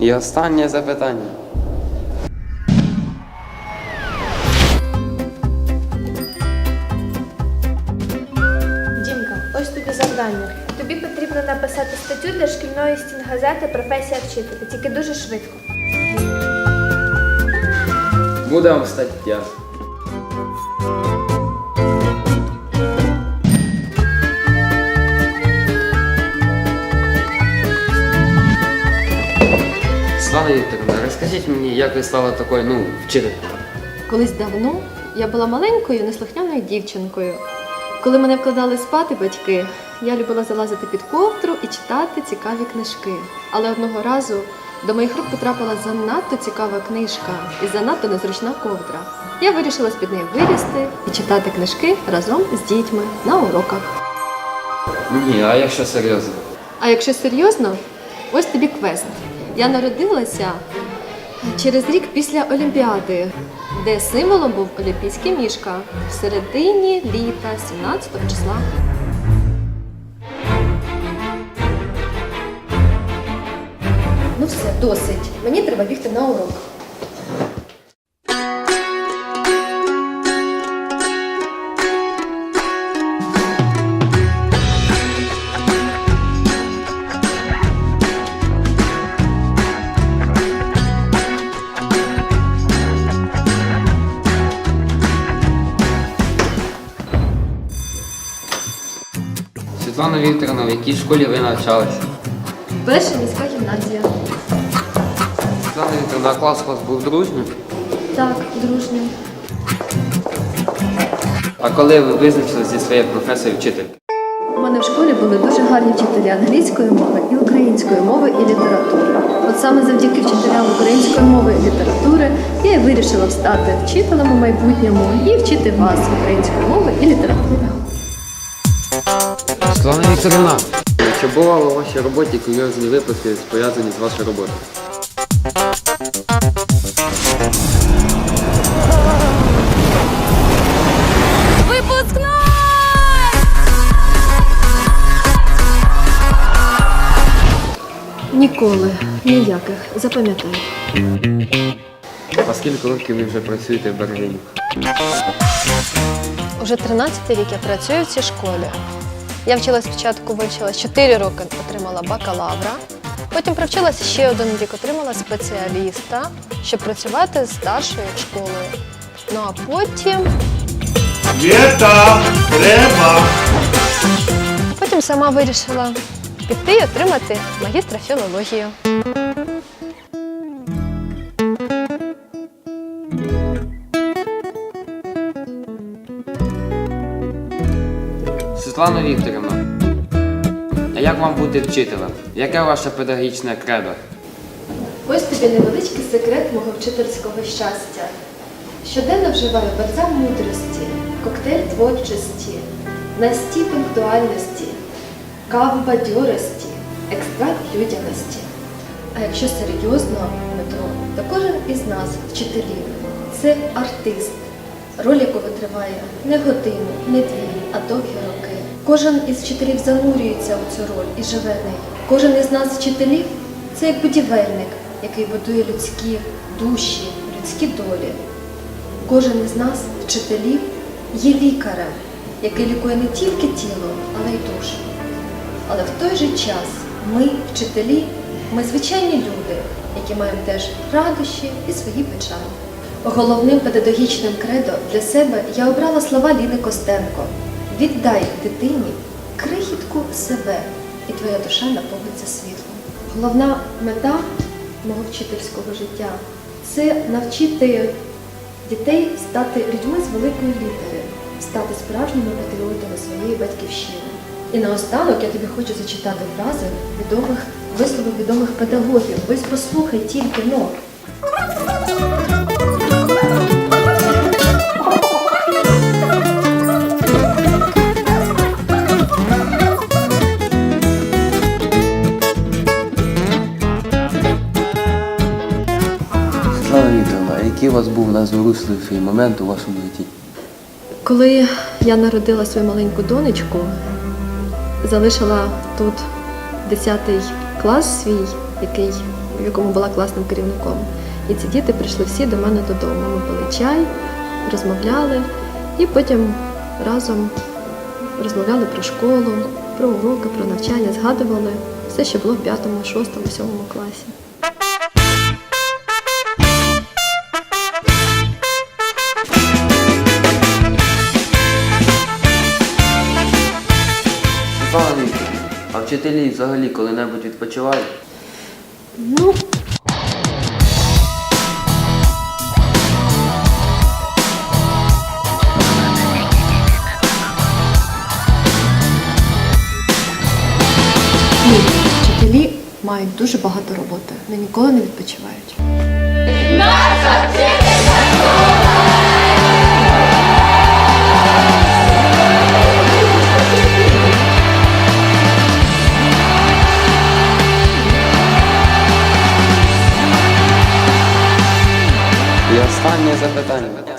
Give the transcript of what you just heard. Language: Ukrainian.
І останнє запитання. Дімка, ось тобі завдання. Тобі потрібно написати статтю для шкільної стінгазети Професія вчителя, тільки дуже швидко. Буде вам стаття. Слава Вікторовна, розкажіть мені, як ви стали такою, ну, вчителькою? Колись давно я була маленькою неслухняною дівчинкою. Коли мене вкладали спати батьки, я любила залазити під ковдру і читати цікаві книжки. Але одного разу до моїх рук потрапила занадто цікава книжка і занадто незручна ковдра. Я вирішила з-під неї вилізти і читати книжки разом з дітьми на уроках. Ні, а якщо серйозно? А якщо серйозно, ось тобі квест. Я народилася через рік після Олімпіади, де символом був олімпійський мішка в середині літа 17 числа. Ну все, досить. Мені треба бігти на урок. Світлана Вікторовна, в якій школі ви навчалися? Перша міська гімназія. Світлана Вікторовна, а клас у вас був дружнім? Так, дружньо. А коли ви визначилися зі своєю професією вчительки? У мене в школі були дуже гарні вчителі англійської мови і української мови і літератури. От саме завдяки вчителям української мови і літератури я і вирішила стати вчителем у майбутньому і вчити вас української мови і літератури. Світлана Вікторовна, чи бувало у вашій роботі курйозні випадки, пов'язані з вашою роботою? Ніколи, ніяких, запам'ятай. А скільки років ви вже працюєте в Берліні? Уже 13 рік я працюю в цій школі. Я вчилась спочатку, вивчилась 4 роки, отримала бакалавра. Потім провчилася ще один рік, отримала спеціаліста, щоб працювати з старшою школою. Ну а потім, Віта, треба. потім сама вирішила піти і отримати магістра філології. Світлана Вікторівна, а як вам бути вчителем? Яке ваше педагогічне кредо? Ось тобі невеличкий секрет мого вчительського щастя. Щоденно вживаю бальзам мудрості, коктейль творчості, настій пунктуальності, каву бадьорості, екстракт людяності. А якщо серйозно, Дмитро, то кожен із нас, вчителів, це артист, роль якого триває не годину, не дві, а довгі роки. Кожен із вчителів занурюється у цю роль і живе нею. Кожен із нас, вчителів, це як будівельник, який будує людські душі, людські долі. Кожен із нас, вчителів, є лікарем, який лікує не тільки тіло, але й душу. Але в той же час ми, вчителі, ми звичайні люди, які маємо теж радощі і свої печалі. Головним педагогічним кредо для себе я обрала слова Ліни Костенко: віддай дитині крихітку себе, і твоя душа наповниться світлом. Головна мета мого вчительського життя це навчити дітей стати людьми з великої літери, стати справжніми патріотами своєї батьківщини. І наостанок я тобі хочу зачитати фрази відомих висловів відомих педагогів. Ось послухай тільки но. Світлана Вікторовна, а який у вас був найзворушливіший момент у вашому житті? Коли я народила свою маленьку донечку, залишила тут 10 клас свій, який в якому була класним керівником. І ці діти прийшли всі до мене додому. Ми пили чай, розмовляли і потім разом розмовляли про школу, про уроки, про навчання, згадували все, що було в 5, 6, 7 класі. Вчителі взагалі коли-небудь відпочивають? Ну, ні, вчителі мають дуже багато роботи. Вони ніколи не відпочивають. І запитання.